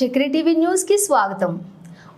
Chakri TV news కి స్వాగతం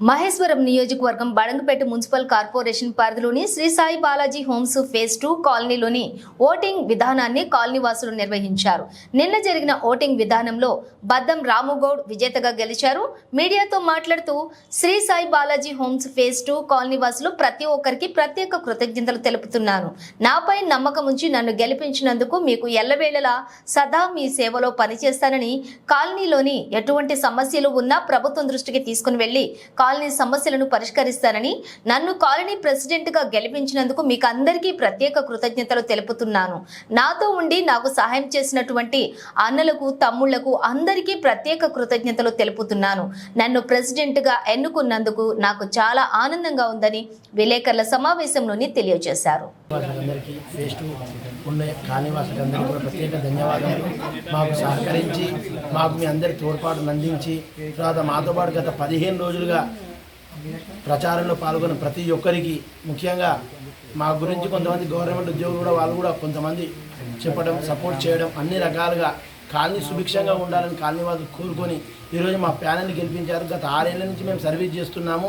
మహేశ్వరం నియోజకవర్గం బడంగపేట మున్సిపల్ కార్పొరేషన్ పరిధిలోని Shri Sai Balaji homes phase two కాలనీలోని ఓటింగ్ విధానాన్ని కాలనీ వాసులు నిర్వహించారు. నిన్న జరిగిన ఓటింగ్ విధానంలో బద్దం రాముగౌడ్ విజేతగా గెలిచారు. మీడియాతో మాట్లాడుతూ Shri Sai Balaji homes phase two colony వాసులు ప్రతి ఒక్కరికి ప్రత్యేక కృతజ్ఞతలు తెలుపుతున్నాను నాపై నమ్మకం ఉంచి నన్ను గెలిపించినందుకు మీకు ఎల్లవేళలా సదా మీ సేవలో పనిచేస్తానని కాలనీలోని ఎటువంటి సమస్యలు ఉన్నా ప్రభుత్వం దృష్టికి తీసుకుని వెళ్ళి కాలనీ సమస్యలను పరిష్కరిస్తానని నన్ను కాలనీ ప్రెసిడెంట్గా గెలిపించినందుకు మీకు అందరికీ ప్రత్యేక కృతజ్ఞతలు తెలుపుతున్నాను. నాతో ఉండి నాకు సహాయం చేసినటువంటి అన్నలకు తమ్ముళ్ళకు అందరికీ ప్రత్యేక కృతజ్ఞతలు తెలుపుతున్నాను. నన్ను ప్రెసిడెంట్గా ఎన్నుకున్నందుకు నాకు చాలా ఆనందంగా ఉందని విలేకరుల సమావేశంలోని తెలియజేశారు. మాకు సహకరించి మాకు మీ అందరి తోడ్పాటును అందించి తర్వాత మాతో పాటు గత పదిహేను రోజులుగా ప్రచారంలో పాల్గొన్న ప్రతి ఒక్కరికి ముఖ్యంగా మా గురించి కొంతమంది గవర్నమెంట్ ఉద్యోగులు కూడా వాళ్ళు కూడా కొంతమంది చెప్పడం సపోర్ట్ చేయడం అన్ని రకాలుగా కాలనీ సుభిక్షంగా ఉండాలని కాలనీ వాళ్ళు కోరుకొని ఈరోజు మా ప్యానల్ని గెలిపించారు. గత ఆరేళ్ళ నుంచి మేము సర్వీస్ చేస్తున్నాము.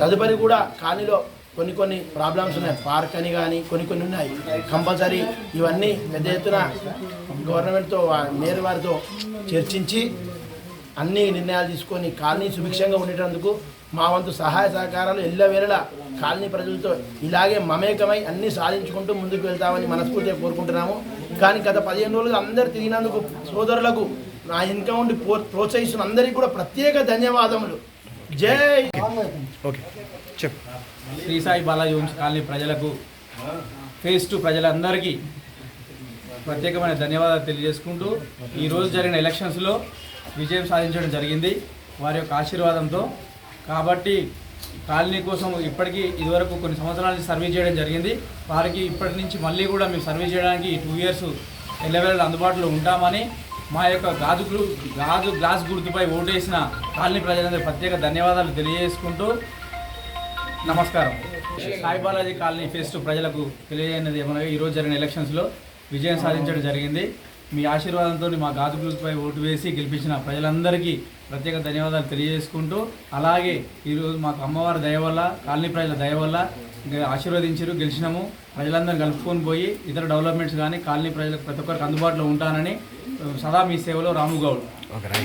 తదుపరి కూడా కాలనీలో కొన్ని కొన్ని ప్రాబ్లమ్స్ ఉన్నాయి. పార్క్ అని కానీ కొన్ని కొన్ని ఉన్నాయి. కంపల్సరీ ఇవన్నీ పెద్ద ఎత్తున గవర్నమెంట్తో వా- మేయర్ వారితో చర్చించి అన్ని నిర్ణయాలు తీసుకొని కాలనీ సుభిక్షంగా ఉండేటందుకు మా వంతు సహాయ సహకారాలు ఎల్లవేళలా కాలనీ ప్రజలతో ఇలాగే మమేకమై అన్ని సాధించుకుంటూ ముందుకు వెళ్తామని మనస్ఫూర్తిగా కోరుకుంటున్నాము. కానీ గత పదిహేను రోజులు అందరు తిరిగినందుకు సోదరులకు నా ఇన్కమ్ ఉండి ప్రో- ప్రోత్సహిస్తున్న అందరికీ కూడా ప్రత్యేక ధన్యవాదములు. జై! ఓకే. చెప్పు. శ్రీ సాయి బాలాజీ కాలనీ ప్రజలకు ఫేస్ టు ప్రజలందరికీ ప్రత్యేకమైన ధన్యవాదాలు తెలియజేసుకుంటూ ఈరోజు జరిగిన ఎలక్షన్స్లో విజయం సాధించడం జరిగింది. వారి యొక్క ఆశీర్వాదంతో. కాబట్టి కాలనీ కోసం ఇప్పటికీ ఇదివరకు కొన్ని సంవత్సరాల నుంచి సర్వీస్ చేయడం జరిగింది. వారికి ఇప్పటి నుంచి మళ్ళీ కూడా మేము సర్వీస్ చేయడానికి టూ ఇయర్స్ ఎల్లవేళ అందుబాటులో ఉంటామని మా యొక్క గాజు గ్లు- గాజు గ్లాస్ గుర్తుపై ఓటేసిన కాలనీ ప్రజలందరూ ప్రత్యేక ధన్యవాదాలు తెలియజేసుకుంటూ నమస్కారం. సాయిబాలాజీ కాలనీ ఫేస్ట్ ప్రజలకు తెలియజేయనది ఏమనగా ఈరోజు జరిగిన ఎలక్షన్స్లో విజయం సాధించడం జరిగింది. మీ ఆశీర్వాదంతో మా గాజు గ్రూప్పై ఓటు వేసి గెలిపించిన ప్రజలందరికీ ప్రత్యేక ధన్యవాదాలు తెలియజేసుకుంటూ అలాగే ఈరోజు మాకు అమ్మవారి దయ వల్ల కాలనీ ప్రజల దయ వల్ల ఆశీర్వదించారు గెలిచినాము. ప్రజలందరూ కలుపుకొని పోయి ఇతర డెవలప్మెంట్స్ కానీ కాలనీ ప్రజలకు ప్రతి ఒక్కరికి అందుబాటులో ఉంటానని సదా మీ సేవలో రాముగౌడ్ ఓకే